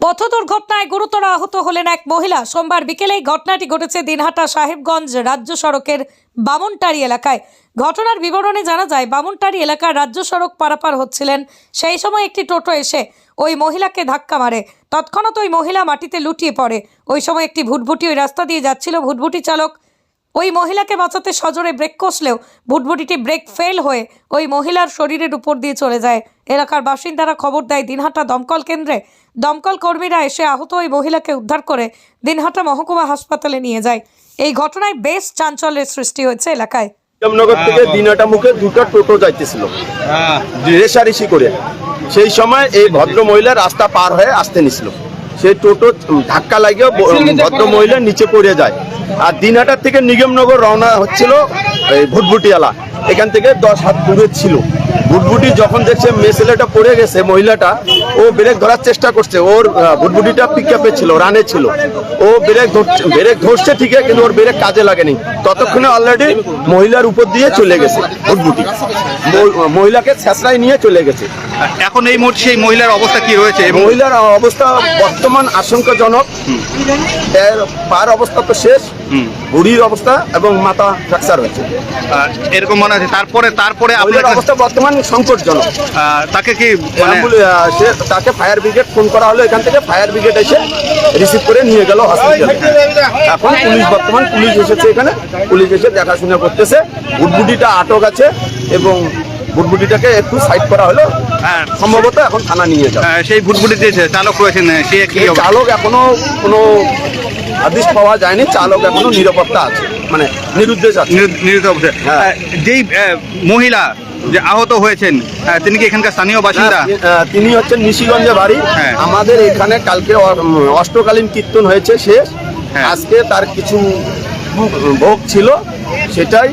পথ দুর্ঘটনায় গুরুতর আহত হলেন এক মহিলা। সোমবার বিকেলেই ঘটনাটি ঘটেছে দিনহাটা সাহেবগঞ্জ রাজ্য সড়কের বামনটারি এলাকায়। ঘটনার বিবরণে জানা যায়, বামনটারি এলাকার রাজ্য সড়ক পারাপার হচ্ছিলেন। সেই সময় একটি টোটো এসে ওই মহিলাকে ধাক্কা মারে। তৎক্ষণাৎ ওই মহিলা মাটিতে লুটিয়ে পড়ে। ওই সময় একটি ভুটভুটি ওই রাস্তা দিয়ে যাচ্ছিল। ভুটভুটি চালক ওই মহিলাকে বাঁচাতে সজোরে ব্রেক কষলেও ভুটভুটিটি ব্রেক ফেল হয়ে ওই মহিলার শরীরের উপর দিয়ে চলে যায়। এলাকার বাসিন্দারা খবর দেয় দিনহাটা দমকল কেন্দ্রে দমকল কর্মীরা এসে আহত ওই মহিলাকে উদ্ধার করে দিনহাটা মহকুমা হাসপাতালে নিয়ে যায়। এই ঘটনায় বেশ চাঞ্চল্যের সৃষ্টি হয়েছে এলাকায়। রামনগর থেকে দিনাটা মুখে দুটো টোটো যাইতেছিল। রেশারেশি করে। সেই সময় এই ভদ্র মহিলা রাস্তা পার হয়ে আসতে নিছিল। সেই টোটো ধাক্কা লাগিয়ে ভদ্র মহিলা নিচে পড়ে যায়। আর দিনহাটার থেকে নিগমনগর রওনা হচ্ছিল এই ভুটভুটিয়ালা এখান থেকে দশ হাত দূরে ছিল। ভুটভুটি যখন দেখছে মেয়ে ছেলেটা পড়ে গেছে মহিলাটা ও ব্রেক ধরার চেষ্টা করছে। ওর ভুটভুটিটা পিক আপে ছিল রানে ছিল। ও ব্রেক ধরছে ব্রেক ধরছে ঠিকই কিন্তু ওর ব্রেক কাজে লাগেনি। ততক্ষণে অলরেডি মহিলার উপর দিয়ে চলে গেছে ম- মহিলাকে ছেঁচড়ায় নিয়ে চলে গেছে। এখন এই মুহূর্তে সেই মহিলার অবস্থা কি রয়েছে মহিলার অবস্থা বর্তমান আশঙ্কাজনক। এর পার অবস্থা তো শেষ বুড়ির অবস্থা এবং মাথা ফ্র্যাকচার হয়েছে। এরকম মনে হচ্ছে। তারপরে তারপরে আপনার অবস্থা বর্তমান সংকটজনক। তাকে কি মানে সে তাকে ফায়ার ব্রিগেড ফোন করা হলো এখান থেকে ফায়ার ব্রিগেড এসে রিসিভ করে নিয়ে গেল হসপিটালে। এখন পুলিশ বর্তমান পুলিশ এসেছে এখানে। পুলিশ এসে দেখাশোনা করতেছে। বুটবুটিটা আটক আছে এবং বুটবুটিটাকে একটু সাইড করা হলো। হ্যাঁ। সম্ভবত এখন থানা নিয়ে যাবে। সেই ভুটভুটি যে চালক রয়েছেন সে? চালক এখনও কোনো আদেশ পাওয়া যায়নি। চালক এখনও নিরাপত্তা আছে। মানে নিরুদ্দেশ আছে। হ্যাঁ। যেই মহিলা যে আহত হয়েছেন আহ, তিনি কি এখানকার স্থানীয় বাসিন্দা? হ্যাঁ, তিনি হচ্ছেন নিশিগঞ্জে বাড়ি। হ্যাঁ। আমাদের এখানে কালকে অষ্টকালীন কীর্তন হয়েছে শেষ। হ্যাঁ। আজকে তার কিছু ভোগ ছিল সেটাই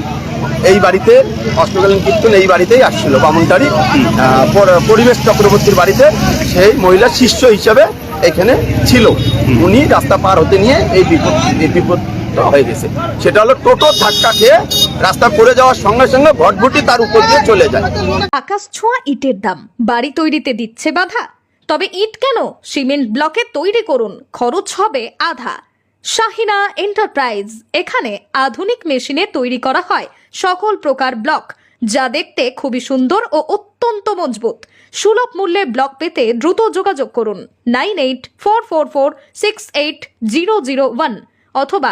এই বাড়িতে অষ্টকালীন কীর্তন এই বাড়িতেই আসছিল বামুনটারি পর- পরিবেশ চক্রবর্তীর বাড়িতে। সেই মহিলা শিষ্য হিসাবে এখানে ছিল। উনি রাস্তা পার হতে নিয়ে এই বিপদ এই বিপদ হয়ে গেছে। সেটা হলো টোটো ধাক্কা খেয়ে রাস্তা পড়ে যাওয়ার সঙ্গে সঙ্গে ভটভটি তার উপর দিয়ে চলে যায়। আকাশ ছোঁয়া ইটের দাম। বাড়ি তৈরিতে দিচ্ছে বাধা। তবে ইট কেন? সিমেন্ট ব্লকে তৈরি করুন। খরচ হবে আধা। শাহিনা এন্টারপ্রাইজ। এখানে আধুনিক মেশিনে তৈরি করা হয় সকল প্রকার ব্লক। যা দেখতে খুবই সুন্দর ও অত্যন্ত মজবুত। সুলভ মূল্যে ব্লক পেতে দ্রুত যোগাযোগ করুন। Nine eight four four four six eight zero zero one অথবা